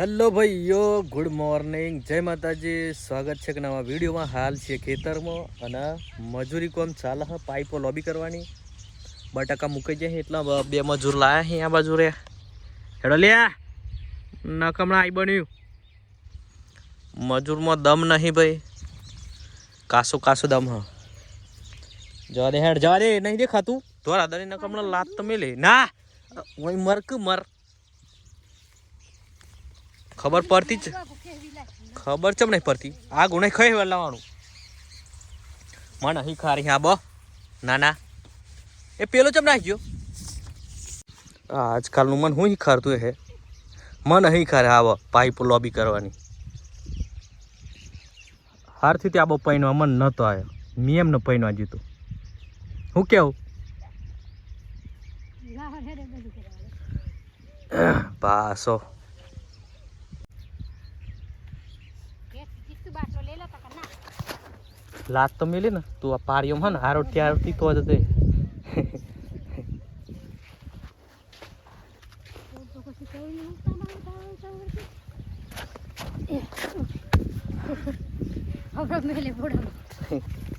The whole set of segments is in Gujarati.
હેલો ભાઈઓ, ગુડ મોર્નિંગ. જય માતાજી. સ્વાગત છે કે નવા વિડીયોમાં. હાલ છે ખેતરમાં અને મજૂરી કોમ ચાલે હ. પાઇપો લોબી કરવાની. બટાકા મૂકી જાય એટલા બ- મજૂર લાયા હે આ બાજુ રે હેડો લ્યા. નકમણા આઈ બન્યું. મજૂરમાં દમ નહીં ભાઈ. કાસો કાસો દમ હ. જવા દે હેડ, જવા દે. નહીં દેખાતું. ધોરા દરી નકમણા લાત તમે લે ના. મરક મર મર. ખબર પડતી જ ખબર ચમ નહીં પડતી? આ ગુણે ખાઈ લાવવાનું. મને અહીં ખારી હા બ. ના ના. એ પેલો ચમ નાખી ગયો આજકાલનું મન હું ખારતું હે? મન અહીં ખારે આવો પાઇપ લોબી કરવાની. હારથી ત્યાં બહુ પૈનવા મન નહોતો આવ્યો મેં એમને પૈનવા જીતું. હું કેવું? પાસો લાત તો મેલી ને. તું આ પારીઓ માં ને આરોટી આરોટી તો જ તે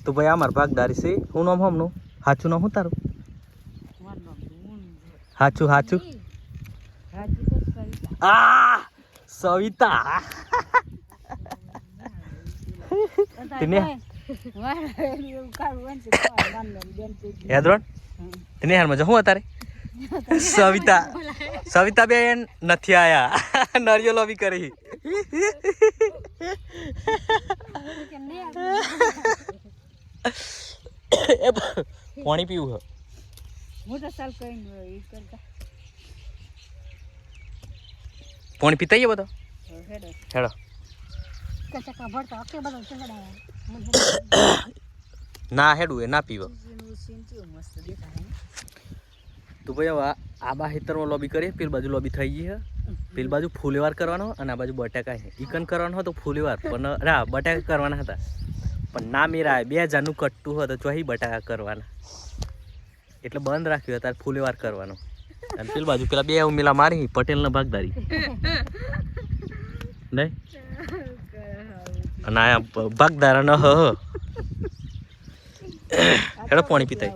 તો ભાઈ અમાર ભાગદારી છે. હું નામ હમનું હાચું નામ હું તારું? હાચું હાચું. આ સવિતા. તેને યાદરોન અત્યારે? સવિતા. સવિતા બેન નથી આયા. નરિયો બી કરી. પાણી પીવું હે. પાણી પીતા બધો? હેડો. ના હેડું એ ના પીવો. તો ભાઈ હવે આ- બા હેતરમાં લોબી કરીએ પેલી બાજુ લોબી થઈ ગઈ છે. પેલી બાજુ ફૂલેવાર કરવાનો અને આ બાજુ બટાકા છે. ચિકન કરવાનો હતો ફૂલેવાર પણ રા બટાકા કરવાના હતા. પણ ના મેરા બે હજારનું કટ્ટું હતું ચોહી બટાકા કરવાના. એટલે બંધ રાખ્યું ત્યારે ફૂલેવાર કરવાનો. અને પેલી બાજુ પેલા બે ઉમેલા મારી પટેલના ભાગદારી. નહીં? અને આ ભાગદારા ન હ. હેડો પાણી પીતા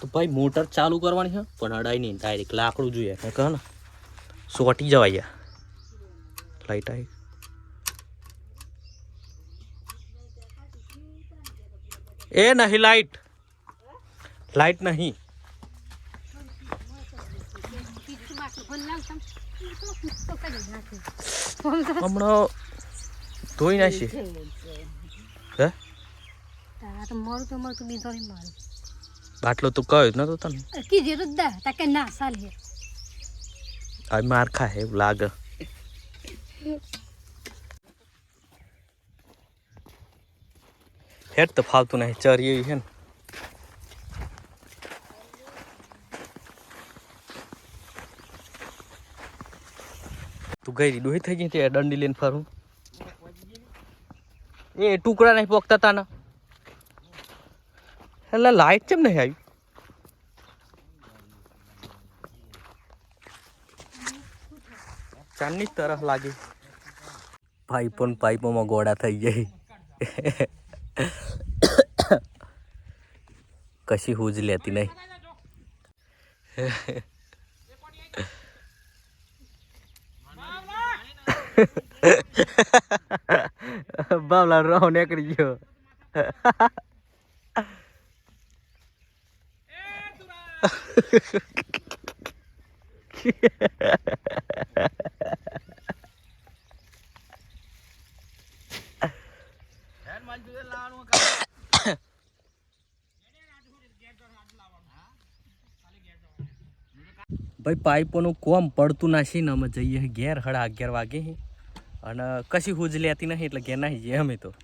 તો ભાઈ મોટર ચાલુ કરવાની છે પણ અડાઈ નહીં ડાયરેક્ટ લાકડું જોઈએ. મેં કહે ને, સોટી જવાય લાઈટ આવી એ નહીં લાઈટ લાઈટ નહીં. હમણાં ધોઈ નાખી. હે? બાટલો તું કહ્યું નતો તને? કીધું તો દા તાકે ના ચાલે આ માર ખા હે લાગ. હેડ તો ફાવતું નહીં ચરી એવી છે ને. ગઈ ડોહી થઈ ગઈ તે દંડી લઈને ફરું. એ ટુકડા નહીં પોકતા તા ને એટલે લાઈટ કેમ નહીં આવી? ચાંદની તરફ લાગી. પાઇપો ને પાઇપોમાં ગોળા થઈ ગઈ કશી હુજ લેતી નહીં. બાવલા રો નીકળી ગયો. ભાઈ, પાઇપોનું કોમ પડતું નાસી ને અમે જઈએ ઘેર હડા અગિયાર વાગે. અને કશી હુજ લેતી નહીં એટલે ઘેર નાહી જઈએ અમે તો.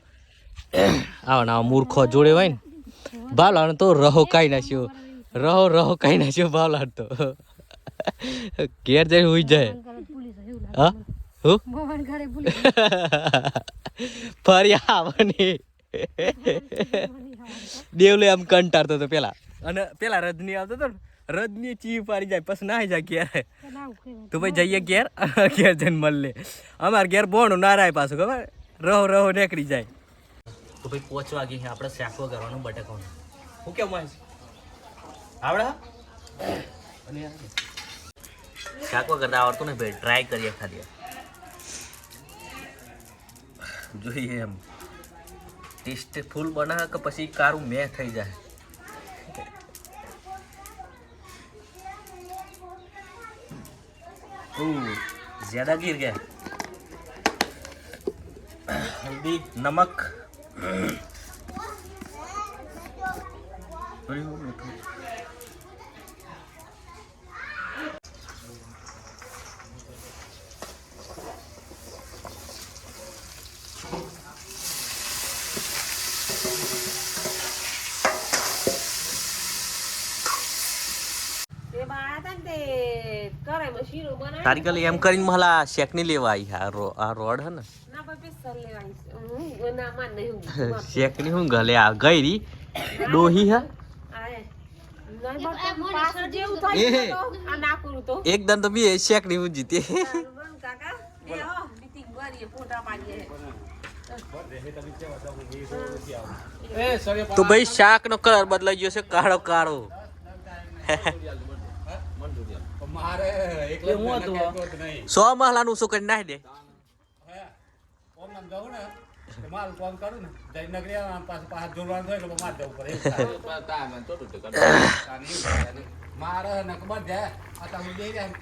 આવો ને મૂર્ખો જોડે હોય ને. બાવલા તો રહો કાઈ નાખ્યો રહો રહો કાઈ નાખ્યો બાવલા તો. ઘેર જઈને હુઈ જાય. હા? હું? ફરી આવવાની. દેવલે આમ કંટાળતો હતો પેલા. અને પેલા રજની આવતો હતો ને રજની ચી પારી જાય પછી નાહી જાય ઘેર. ના તો ભાઈ જઈએ ઘેર ઘેર જઈને મળે અમારે ઘેર બોણું ના રાય પાછું ખબર? રહો રહો નીકળી જાય. તો ભાઈ પોચ વાગી છે આપણે શાકો કરવાનું બટાકાનું. હું કેમ માહિશ આવડે? શાકો કરતા આવડતું ને ભાઈ ટ્રાય કરીએ ખાલી જોઈએ એમ. ટેસ્ટફુલ બનાવે કે પછી કારું મેં થઈ જાય? ज्यादा गिर गया हल्दी नमक તારી કાલે એમ કરીને મહલા શેકની લેવા આવી આ રો આ રોડ હે ને. શેકની હું ગલે આ ગઈ રી. ડોહી હે? એક દન તો બી શેકની હું જીતે. તો ભાઈ શાક નો કલર બદલાઈ ગયો છે કાળો કાળો મારે એકલો જ નહીં. સો મહલા નું શું કરી નાખી દે હે? ઓમ નામ જવું ને મારું કામ કરું ને જયનગરી આમ પાછું પાછું જોડવાનું થાય એટલે મારે જવું પડે. મારે ને ખબર છે આ તમે બે રહ્યા